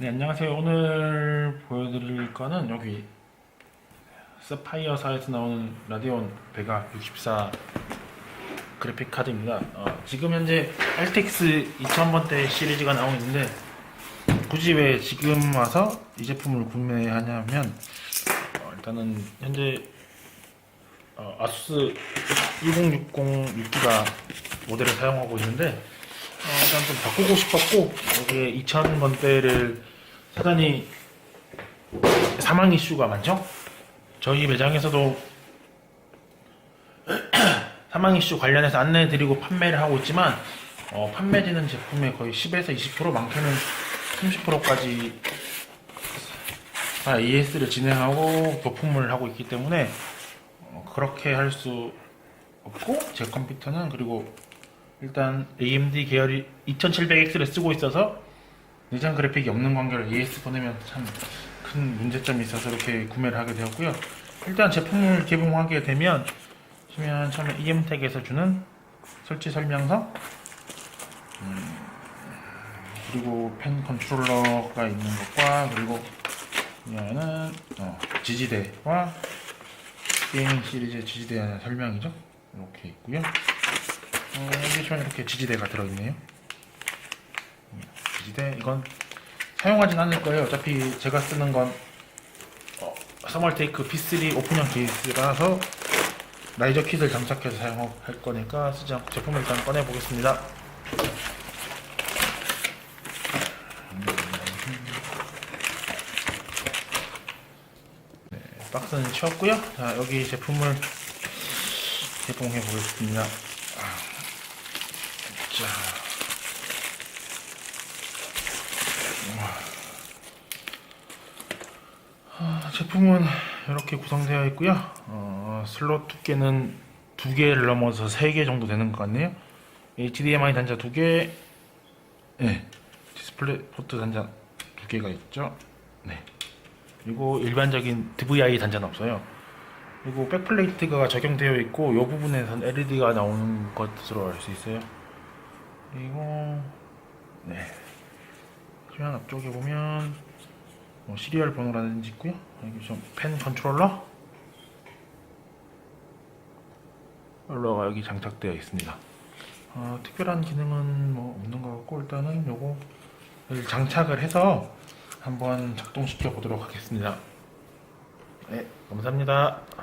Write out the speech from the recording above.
네, 안녕하세요. 오늘 보여드릴 거는 여기 스파이어사에서 나오는 라디온 베가 64 그래픽 카드입니다. 어, 지금 현재 RTX 2000번대 시리즈가 나오고 있는데 굳이 왜 지금 와서 이 제품을 구매하냐면 어, 일단은 현재 어, 아수스 1060 6기가 모델을 사용하고 있는데 어, 일단 좀 바꾸고 싶었고 여기에 2000번대를 사단이 사망 이슈가 많죠? 저희 매장에서도 사망 이슈 관련해서 안내해 드리고 판매를 하고 있지만 어, 판매되는 제품의 거의 10에서 20% 많게는 30%까지 AS를 진행하고 도품을 하고 있기 때문에 어, 그렇게 할 수 없고 제 컴퓨터는 그리고 일단 AMD 계열이 2700X를 쓰고 있어서 내장 그래픽이 없는 관계로 AS 보내면 참 큰 문제점이 있어서 이렇게 구매를 하게 되었고요. 일단 제품을 개봉하게 되면 보시면 처음에 EM텍에서 주는 설치 설명서 음, 그리고 펜 컨트롤러가 있는 것과 그리고 이거는 어, 지지대와 게이밍 시리즈의 지지대에 대한 설명이죠. 이렇게 있고요. 어, 여기 이렇게 지지대가 들어있네요. 음, 지지대 이건 사용하진 않을 거예요. 어차피 제가 쓰는 건 어, 서멀테이크 P3 오픈형 케이스라서 라이저 킷을 장착해서 사용할 거니까 쓰지 않고 제품을 일단 꺼내 보겠습니다. 네, 박스는 치웠고요. 자 여기 제품을 개봉해 보겠습니다. 아, 자. 아, 제품은 이렇게 구성되어 있고요. 어, 슬롯 두께는 두 개를 넘어서 세 개 정도 되는 것 같네요. HDMI 단자 두 개, 네, 디스플레이 포트 단자 두 개가 있죠. 네. 그리고 일반적인 DVI 단자는 없어요. 그리고 백플레이트가 적용되어 있고 이 부분에선 LED가 나오는 것으로 알 수 있어요. 그리고 네. 화면 앞쪽에 보면 뭐 시리얼 번호라든지 있고요. 여기 좀펜 컨트롤러 컬러가 여기 장착되어 있습니다. 어, 특별한 기능은 뭐 없는 것 같고 일단은 요거를 장착을 해서 한번 작동시켜 보도록 하겠습니다. 네, 감사합니다.